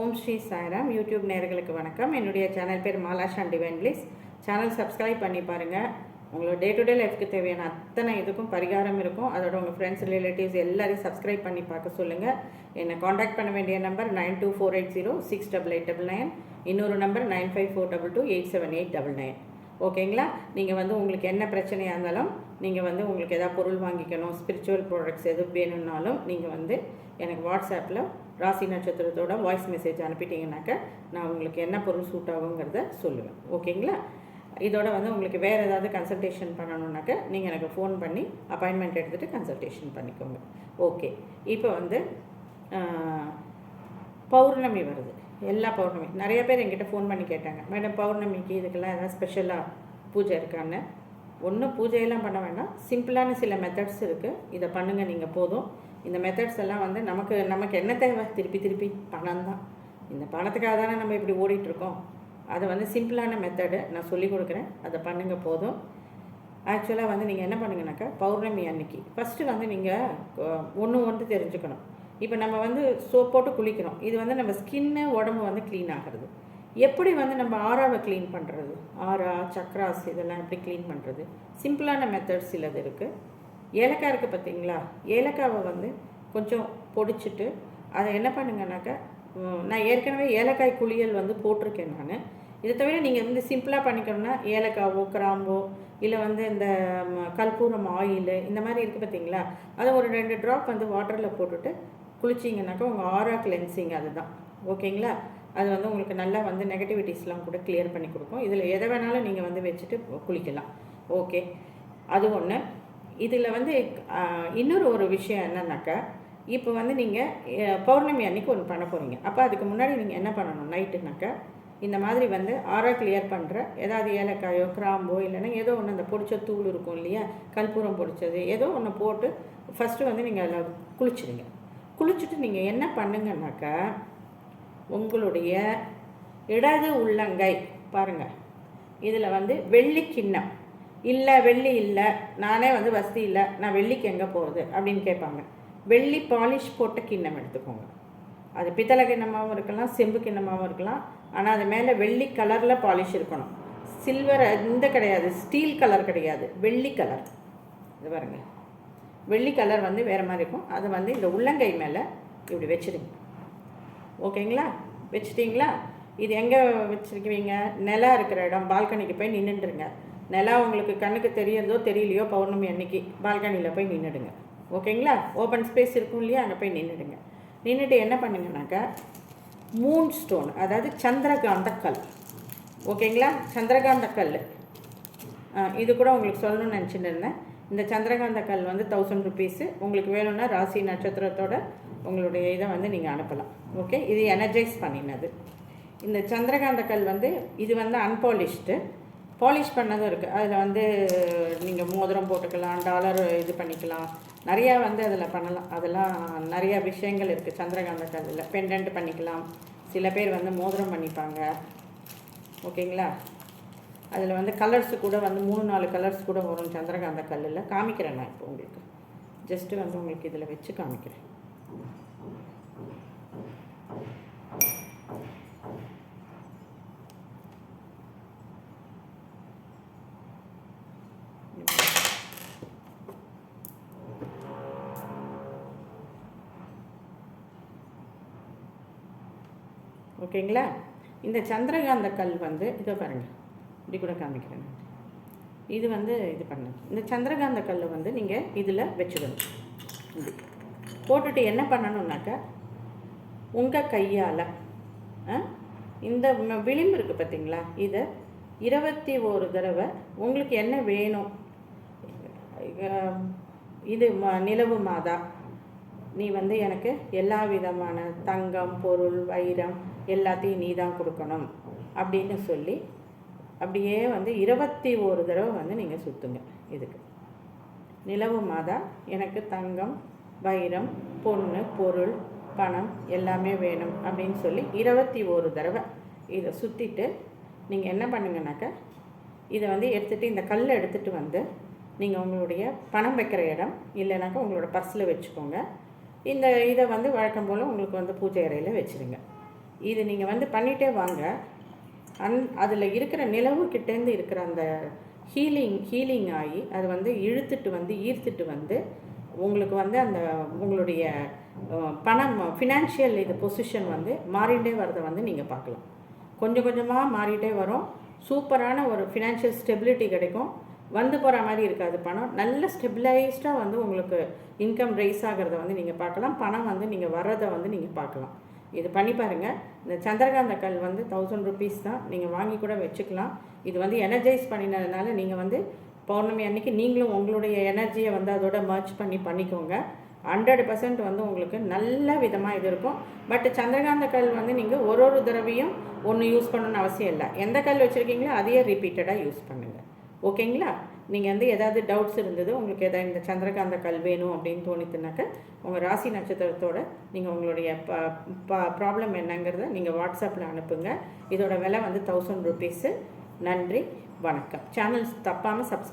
ஓம் Sri Sairam. YouTube நேர்களுக்கு வணக்கம். என்னுடைய சேனல் பேர் மாலாஷ் and divine bliss channel subscribe பண்ணி பாருங்கள் உங்களோட டே டு டே லைஃப்க்கு தேவையான அத்தனை இதுக்கும் பரிகாரம் இருக்கும். அதோட உங்கள் ஃப்ரெண்ட்ஸ் ரிலேட்டிவ்ஸ் எல்லாரையும் சப்ஸ்கிரைப் பண்ணி பார்க்க சொல்லுங்கள் என்னை காண்டாக்ட் பண்ண வேண்டிய number nine two four eight zero six double eight double nine இன்னொரு number nine five four double two eight seven eight double nine ஓகேங்களா? நீங்கள் வந்து உங்களுக்கு என்ன பிரச்சனையாக இருந்தாலும் நீங்கள் வந்து உங்களுக்கு எதாவது பொருள் வாங்கிக்கணும் ஸ்பிரிச்சுவல் ப்ராடக்ட்ஸ் எது வேணும்னாலும் நீங்கள் வந்து எனக்கு வாட்ஸ்அப்பில் ராசி நட்சத்திரத்தோட வாய்ஸ் மெசேஜ் அனுப்பிட்டீங்கன்னாக்க நான் உங்களுக்கு என்ன பொருள் சூட் ஆகுங்கிறத சொல்லுவேன். ஓகேங்களா? இதோட வந்து உங்களுக்கு வேறு ஏதாவது கன்சல்டேஷன் பண்ணணுன்னாக்க நீங்கள் எனக்கு ஃபோன் பண்ணி அப்பாயின்மெண்ட் எடுத்துகிட்டு கன்சல்டேஷன் பண்ணிக்கோங்க. ஓகே. இப்போ வந்து பௌர்ணமி வருது. எல்லா பௌர்ணமி. நிறைய பேர் என்கிட்ட ஃபோன் பண்ணி கேட்டாங்க. மேடம் பௌர்ணமிக்கு இதுக்கெல்லாம் எதாவது ஸ்பெஷலாக பூஜை இருக்கான்னு? ஒன்றும் பூஜையெல்லாம் பண்ண வேண்டாம். சிம்பிளான சில மெத்தட்ஸ் இருக்குது இதை பண்ணுங்கள் நீங்கள் போதும். இந்த மெத்தட்ஸ் எல்லாம் வந்து நமக்கு நமக்கு என்ன தேவை? திருப்பி திருப்பி பணம் தான். இந்த பணத்துக்காக தானே நம்ம இப்படி ஓடிட்டுருக்கோம் அதை வந்து சிம்பிளான மெத்தடு நான் சொல்லி கொடுக்குறேன். அதை பண்ணுங்கள் போதும். ஆக்சுவலாக வந்து நீங்கள் என்ன பண்ணுங்கனாக்கா பௌர்ணமி அன்னைக்கு. ஃபஸ்ட்டு வந்து நீங்கள் ஒன்று ஒன்று தெரிஞ்சுக்கணும். இப்போ நம்ம வந்து சோப் போட்டு குளிக்கிறோம். இது வந்து நம்ம ஸ்கின்னு உடம்பு வந்து க்ளீன் ஆகிறது. எப்படி வந்து நம்ம ஆறாவை க்ளீன் பண்ணுறது ஆறா சக்ராஸ் இதெல்லாம் எப்படி க்ளீன் பண்ணுறது சிம்பிளான மெத்தட்ஸ் சிலது இருக்குது ஏலக்காய் இருக்குது பார்த்தீங்களா ஏலக்காவை வந்து கொஞ்சம் பொடிச்சிட்டு அதை என்ன பண்ணுங்கனாக்கா நான் ஏற்கனவே ஏலக்காய் குளியல் வந்து போட்டிருக்கேன் நான். இதை தவிர நீங்கள் வந்து சிம்பிளாக பண்ணிக்கணும்னா ஏலக்காவோ கிராம்போ இல்லை வந்து இந்த கற்பூரம் ஆயில் இந்த மாதிரி இருக்குது பார்த்தீங்களா அதை ஒரு ரெண்டு ட்ராப் வந்து வாட்டரில் போட்டுட்டு குளிச்சிங்கனாக்கா உங்கள் ஆரா கிளென்சிங் அதுதான். ஓகேங்களா அது வந்து உங்களுக்கு நல்லா வந்து நெகட்டிவிட்டிஸ்லாம் கூட கிளியர் பண்ணி கொடுக்கும். இதில் எதை வேணாலும் நீங்கள் வந்து வச்சுட்டு குளிக்கலாம். ஓகே அது ஒன்று இதில் வந்து இன்னொரு ஒரு விஷயம் என்னன்னாக்கா இப்போ வந்து நீங்கள் பௌர்ணமி அன்னைக்கு ஒன்று பண்ண போகிறீங்க அப்போ அதுக்கு முன்னாடி நீங்கள் என்ன பண்ணணும்? நைட்டுனாக்கா இந்த மாதிரி வந்து ஆரா கிளியர் பண்ணுற ஏதாவது ஏலக்காயோ கிராம்போ இல்லைன்னா ஏதோ ஒன்று அந்த பொடிச்ச தூள் இருக்கும் இல்லையா? கற்பூரம் பொடிச்சது ஏதோ ஒன்று போட்டு ஃபஸ்ட்டு வந்து நீங்கள் அதில் குளிச்சிடுங்க குளிச்சுட்டு நீங்கள் என்ன பண்ணுங்கன்னாக்கா உங்களுடைய இடது உள்ளங்கை பாருங்கள் இதில் வந்து வெள்ளி கிண்ணம். இல்லை வெள்ளி இல்லை நானே வந்து வசதி இல்லை நான் வெள்ளிக்கு எங்கே போகிறது அப்படின்னு கேட்பாங்க. வெள்ளி பாலிஷ் போட்ட கிண்ணம் எடுத்துக்கோங்க. அது பித்தளை கிண்ணமாகவும் இருக்கலாம் செம்பு கிண்ணமாகவும் இருக்கலாம். ஆனால் அது மேலே வெள்ளி கலரில் பாலிஷ் இருக்கணும். சில்வர் இந்த கிடையாது ஸ்டீல் கலர் கிடையாது வெள்ளி கலர். இது பாருங்கள் வெள்ளி கலர் வந்து வேறு மாதிரி இருக்கும். அது வந்து இந்த உள்ளங்கை மேலே இப்படி வச்சிடுங்க ஓகேங்களா? வச்சிட்டிங்களா? இது எங்கே வச்சுருக்குவீங்க நிலா இருக்கிற இடம் பால்கனிக்கு போய் நின்றுடுங்க நிலா உங்களுக்கு கண்ணுக்கு தெரியுறதோ தெரியலையோ பௌர்ணமி அன்னைக்கு பால்கனியில் போய் நின்றுடுங்க ஓகேங்களா? ஓப்பன் ஸ்பேஸ் இருக்கும் இல்லையா? அங்கே போய் நின்றுடுங்க நின்றுட்டு என்ன பண்ணுங்கனாக்கா மூன் ஸ்டோன் அதாவது சந்திரகாந்த கல். ஓகேங்களா? சந்திரகாந்த கல். இது கூட உங்களுக்கு சொல்லணும்னு நினச்சிட்டு இருந்தேன். இந்த சந்திரகாந்த கல் வந்து தௌசண்ட் ருபீஸு உங்களுக்கு வேணும்னா ராசி நட்சத்திரத்தோட உங்களுடைய இதை வந்து நீங்கள் அனுப்பலாம். ஓகே இது எனர்ஜைஸ் பண்ணினது. இந்த சந்திரகாந்த கல் வந்து இது வந்து அன்பாலிஷ்டு பாலிஷ் பண்ணதும் இருக்குது அதில் வந்து நீங்கள் மோதிரம் போட்டுக்கலாம் டாலர் இது பண்ணிக்கலாம். நிறையா வந்து அதில் பண்ணலாம். அதெல்லாம் நிறையா விஷயங்கள் இருக்குது சந்திரகாந்த கல்லில். பெண்டன்ட் பண்ணிக்கலாம். சில பேர் வந்து மோதிரம் பண்ணிப்பாங்க. ஓகேங்களா அதில் வந்து கலர்ஸ் கூட வந்து மூணு நாலு கலர்ஸ் கூட வரும் சந்திரகாந்த கல்லில். காமிக்கிறேன் நான் இப்போ உங்களுக்கு. ஜஸ்ட்டு வந்து உங்களுக்கு இதில் வச்சு காமிக்கிறேன். ஓகேங்களா இந்த சந்திரகாந்த கல் வந்து இதை பாருங்கள் இப்படி கூட காமிக்கிறேன். இது வந்து இது பண்ண இந்த சந்திரகாந்த கல்லை வந்து நீங்கள் இதில் வச்சுக்கணும். இப்படி போட்டுட்டு என்ன பண்ணணும்னாக்கா உங்கள் கையால் இந்த விளிம்பு இருக்குது பார்த்தீங்களா இதை இருபத்தி ஒரு தடவை உங்களுக்கு என்ன வேணும்? இது நிலவு மாதா. நீ வந்து எனக்கு எல்லா விதமான தங்கம் பொருள் வைரம் எல்லாத்தையும் நீ தான் கொடுக்கணும் அப்படின்னு சொல்லி அப்படியே வந்து இருபத்தி ஒரு தடவை வந்து நீங்கள் சுற்றுங்க இதுக்கு. நிலவு மாதா எனக்கு தங்கம் வைரம் பொண்ணு பொருள் பணம் எல்லாமே வேணும் அப்படின்னு சொல்லி இருபத்தி ஒரு தடவை இதை சுற்றிட்டு நீங்கள் என்ன பண்ணுங்கனாக்கா இதை வந்து எடுத்துகிட்டு இந்த கல்லை எடுத்துகிட்டு வந்து நீங்கள் உங்களுடைய பணம் வைக்கிற இடம் இல்லைனாக்கா உங்களோட பர்ஸில் வச்சுக்கோங்க. இந்த இதை வந்து வழக்கம் போல் உங்களுக்கு வந்து பூஜை அறையில் வச்சுருங்க. இது நீங்கள் வந்து பண்ணிகிட்டே வாங்க. அந் அதில் இருக்கிற நிலவு கிட்டேருந்து இருக்கிற அந்த ஹீலிங் ஹீலிங் ஆகி அது வந்து இழுத்துட்டு வந்து ஈர்த்துட்டு வந்து உங்களுக்கு வந்து அந்த உங்களுடைய பணம் ஃபினான்ஷியல் இது பொசிஷன் வந்து மாறிட்டே வரதை வந்து நீங்கள் பார்க்கலாம் கொஞ்சம் கொஞ்சமாக மாறிட்டே வரும். சூப்பரான ஒரு ஃபினான்ஷியல் ஸ்டெபிலிட்டி கிடைக்கும். வந்து போகிற மாதிரி இருக்காது பணம். நல்ல ஸ்டெபிளைஸ்டாக வந்து உங்களுக்கு இன்கம் ரைஸ் ஆகிறத வந்து நீங்கள் பார்க்கலாம் பணம் வந்து நீங்கள் வர்றதை வந்து நீங்கள் பார்க்கலாம் இது பண்ணி பாருங்கள் இந்த சந்திரகாந்த கல் வந்து தௌசண்ட் ருபீஸ் தான். நீங்கள் வாங்கி கூட வச்சுக்கலாம். இது வந்து எனர்ஜைஸ் பண்ணினதுனால நீங்கள் வந்து பௌர்ணமி அன்னைக்கு நீங்களும் உங்களுடைய எனர்ஜியை வந்து அதோட மர்ச் பண்ணி பண்ணிக்கோங்க. ஹண்ட்ரட் பர்சன்ட் வந்து உங்களுக்கு நல்ல விதமாக இது இருக்கும். பட் சந்திரகாந்த கல் வந்து நீங்கள் ஒரு ஒரு தடவையும் ஒன்று யூஸ் பண்ணணும்னு அவசியம் இல்லை. எந்த கல் வச்சுருக்கீங்களோ அதையே ரிப்பீட்டடாக யூஸ் பண்ணுங்கள் ஓகேங்களா நீங்கள் வந்து ஏதாவது டவுட்ஸ் இருந்தது உங்களுக்கு எதாவது இந்த சந்திரகாந்த கல் வேணும் அப்படின்னு தோணித்துனாக்க உங்கள் ராசி நட்சத்திரத்தோட நீங்கள் உங்களுடைய ப ப்ராப்ளம் என்னங்கிறத நீங்கள் வாட்ஸ்அப்பில் அனுப்புங்க. இதோட விலை வந்து தௌசண்ட் ருபீஸு நன்றி வணக்கம். சேனல்ஸ் தப்பாமல் சப்ஸ்கிரைப்